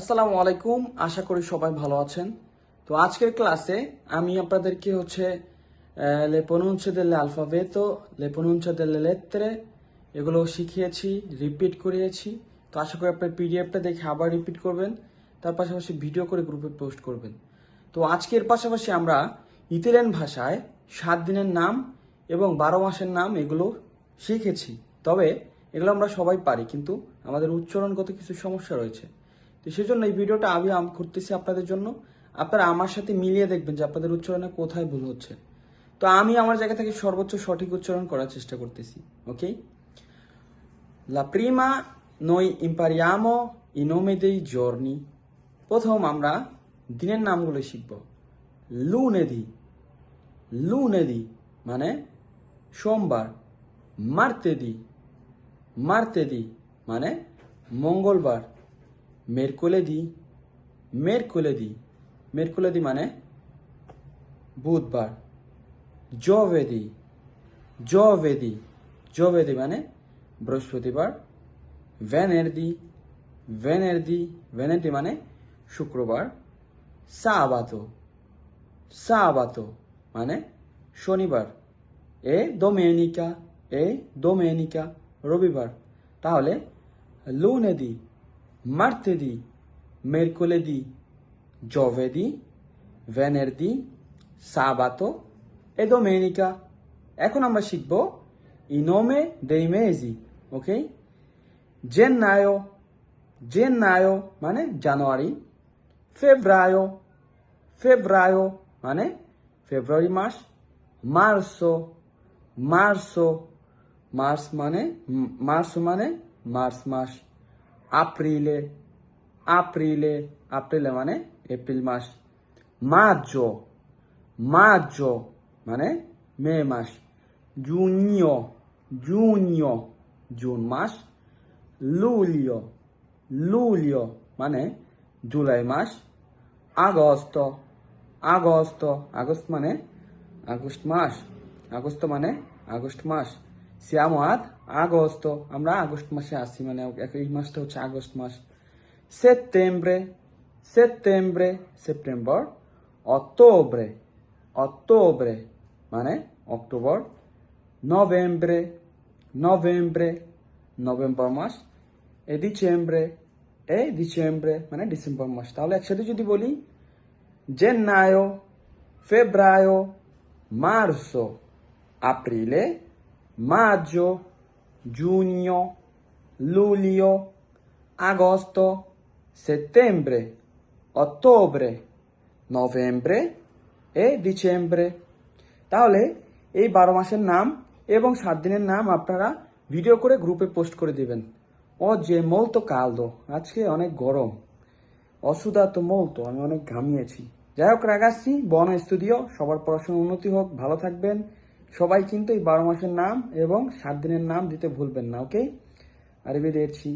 আসসালামু আলাইকুম, আশা করি সবাই ভালো আছেন। তো আজকের ক্লাসে আমি আপনাদেরকে হচ্ছে pronunce delle alfabeto le pronunce delle এগুলো শিখিয়েছি রিপিট করিয়েছি। তো আশা করি আপনার পিডিএফটা দেখে আবার রিপিট করবেন, তার পাশাপাশি ভিডিও করে গ্রুপে পোস্ট করবেন। তো আজকের পাশাপাশি আমরা ইতালিয়ান ভাষায় সাত দিনের নাম এবং বারো মাসের নাম এগুলো শিখেছি। তবে এগুলো আমরা সবাই পারি, কিন্তু আমাদের উচ্চারণগত কিছু সমস্যা রয়েছে। তো সেই জন্য এই ভিডিওটা আমি করতেছি আপনাদের জন্য। আপনারা আমার সাথে মিলিয়ে দেখবেন যে আপনাদের উচ্চারণে কোথায় ভুল হচ্ছে। তো আমি আমার জায়গা থেকে সর্বোচ্চ সঠিক উচ্চারণ করার চেষ্টা করতেছি, ওকে? লা প্রিমা noi ইম্পারিয়ামো dei giorni. প্রথম আমরা দিনের নামগুলো শিখব। লুনেদি। লুনেদি মানে সোমবার। মার্তেদি। মার্তেদি মানে মঙ্গলবার। মেরকুলেদি মেরকুলেদি মেরকুলেদি মানে বুধবার। জবেদি জবেদি জবেদি মানে বৃহস্পতিবার। ভেনেরদি ভেনেরদি ভেনেরদি মানে শুক্রবার। সাবাতো সাবাতো মানে শনিবার। এ দোমেনিকা এ দোমেনিকা রবিবার। তাহলে লুনেদি মার্তেদি মেরকুলেদি জভেদি ভেনেরদি সাবাতো e domenica. এখন আমরা শিখব i nome dei mesi, ok? Gennaio, gennaio মানে জানুয়ারি ফেব্রায়ো ফেব্রায়ো মানে ফেব্রুয়ারি মাস মার্সো মার্সো মার্চ মানে মার্চ মানে মার্চ মাস আপ্রিলে আপ্রিলে আপ্রিলে মানে এপ্রিল মাস। মার্জো মার্জো মানে মে মাস। জুনিও জুনিও জুন মাস। লুলিও লুলিও মানে জুলাই মাস। আগস্ট আগস্ট আগস্ট মানে আগস্ট মাস। আগস্ট মানে আগস্ট মাস। আদ আগস্ট আমরা আগস্ট মাসে আসি মানে এই মাসটা হচ্ছে আগস্ট মাস। সেপ্টেম্বরে সেপ্টেম্বরে সেপ্টেম্বর অক্টোবরে অক্টোবরে মানে অক্টোবর নভেম্বরে নভেম্বরে নভেম্বর মাস এ ডিসেম্বরে এ ডিসেম্বরে মানে ডিসেম্বর মাস। তাহলে একসাথে যদি বলি জেন্নায়ো ফেব্রায়ো মার্চো aprile, maggio, giugno, luglio, agosto, settembre, ottobre, নভেম্বরে এ ডিসেম্বরে তাহলে এই বারো মাসের নাম এবং সাত দিনের নাম আপনারা ভিডিও করে গ্রুপে পোস্ট করে দিবেন। ও যে মলতো কালদো আজকে অনেক গরম। অসুধা তো মলতো আমি অনেক ঘামিয়েছি। যাই হোক রাগাচ্ছি বন স্টুডিও সবার পড়াশোনার উন্নতি হোক ভালো থাকবেন। সবাই কিন্তু এই বারো মাসের নাম এবং সাত দিনের নাম দিতে ভুলবেন না ওকে আরবি দেখছি